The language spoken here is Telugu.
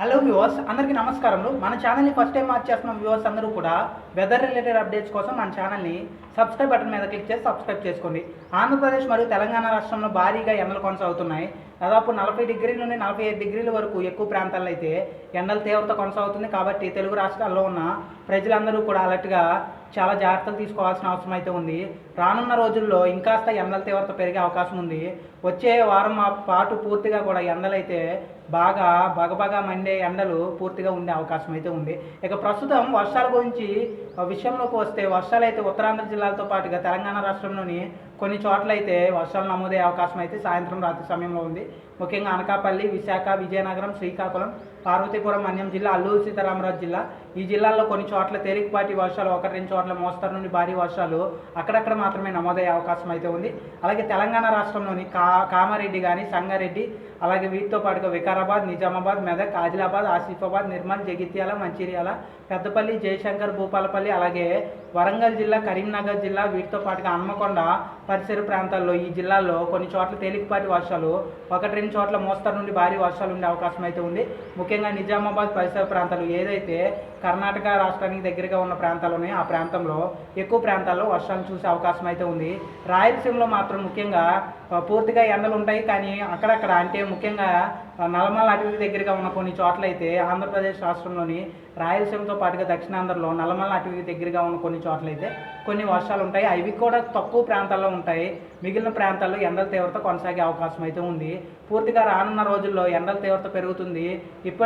హలో వ్యూవర్స్ అందరికీ నమస్కారములు. మన ఛానల్ని ఫస్ట్ టైం వాచ్ చేస్తున్న వ్యూవర్స్ అందరూ కూడా వెదర్ రిలేటెడ్ అప్డేట్స్ కోసం మన ఛానల్ని సబ్స్క్రైబ్ బటన్ మీద క్లిక్ చేసి సబ్స్క్రైబ్ చేసుకోండి. ఆంధ్రప్రదేశ్ మరియు తెలంగాణ రాష్ట్రంలో భారీగా ఎండలు కొనసాగుతున్నాయి. దాదాపు నలభై డిగ్రీల నుండి నలభై ఐదు డిగ్రీల వరకు ఎక్కువ ప్రాంతాల్లో అయితే ఎండల తీవ్రత కొనసాగుతుంది. కాబట్టి తెలుగు రాష్ట్రాల్లో ఉన్న ప్రజలందరూ కూడా అలర్ట్గా చాలా జాగ్రత్తలు తీసుకోవాల్సిన అవసరం అయితే ఉంది. రానున్న రోజుల్లో ఇంకాస్త ఎండల తీవ్రత పెరిగే అవకాశం ఉంది. వచ్చే వారం ఆ పాటు పూర్తిగా కూడా ఎండలైతే బాగా బగబగా మండే ఎండలు పూర్తిగా ఉండే అవకాశం అయితే ఉంది. ఇక ప్రస్తుతం వర్షాల గురించి విషయంలోకి వస్తే వర్షాలు అయితే ఉత్తరాంధ్ర జిల్లాలతో పాటుగా తెలంగాణ రాష్ట్రంలోని కొన్ని చోట్ల అయితే వర్షాలు నమోదయ్యే అవకాశం అయితే సాయంత్రం రాత్రి సమయంలో ఉంది. ముఖ్యంగా అనకాపల్లి విశాఖ విజయనగరం శ్రీకాకుళం పార్వతీపురం అన్యం జిల్లా అల్లూరు సీతారామరాజు జిల్లా. ఈ జిల్లాల్లో కొన్ని చోట్ల తేలికపాటి వర్షాలు ఒకటి రెండు చోట్ల మోస్తరు నుండి భారీ వర్షాలు అక్కడక్కడ మాత్రమే నమోదయ్యే అవకాశం అయితే ఉంది. అలాగే తెలంగాణ రాష్ట్రంలోని కా కామారెడ్డి కానీ సంగారెడ్డి అలాగే వీటితో పాటుగా వికారాబాద్ నిజామాబాద్ మెదక్ ఆదిలాబాద్ ఆసిఫాబాద్ నిర్మల్ జగిత్యాల మంచిర్యాల పెద్దపల్లి జయశంకర్ భూపాలపల్లి అలాగే వరంగల్ జిల్లా కరీంనగర్ జిల్లా వీటితో పాటుగా హన్మకొండ పరిసర ప్రాంతాల్లో ఈ జిల్లాల్లో కొన్ని చోట్ల తేలికపాటి వర్షాలు ఒకటి రెండు చోట్ల మోస్తరు నుండి భారీ వర్షాలు ఉండే అవకాశం అయితే ఉంది. ముఖ్యంగా నిజామాబాద్ పరిసర ప్రాంతాలు ఏదైతే కర్ణాటక రాష్ట్రానికి దగ్గరగా ఉన్న ప్రాంతాలు ఆ ప్రాంతంలో ఎక్కువ ప్రాంతాల్లో వర్షాలు చూసే అవకాశం అయితే ఉంది. రాయలసీమలో మాత్రం ముఖ్యంగా పూర్తిగా ఎండలు ఉంటాయి. కానీ అక్కడక్కడ అంటే ముఖ్యంగా ఆ, నల్లమల అటవీ దగ్గరగా ఉన్న కొన్ని చోట్ల అయితే ఆంధ్రప్రదేశ్ రాష్ట్రంలోని రాయలసీమతో పాటుగా దక్షిణాంధ్రలో నల్లమల అటవీ దగ్గరగా ఉన్న కొన్ని చోట్ల అయితే కొన్ని వర్షాలు ఉంటాయి. అవి కూడా తక్కువ ప్రాంతాల్లో ఉంటాయి. మిగిలిన ప్రాంతాల్లో ఎండల తీవ్రత కొనసాగే అవకాశం అయితే ఉంది. పూర్తిగా రానున్న రోజుల్లో ఎండల తీవ్రత పెరుగుతుంది. ఇప్పటి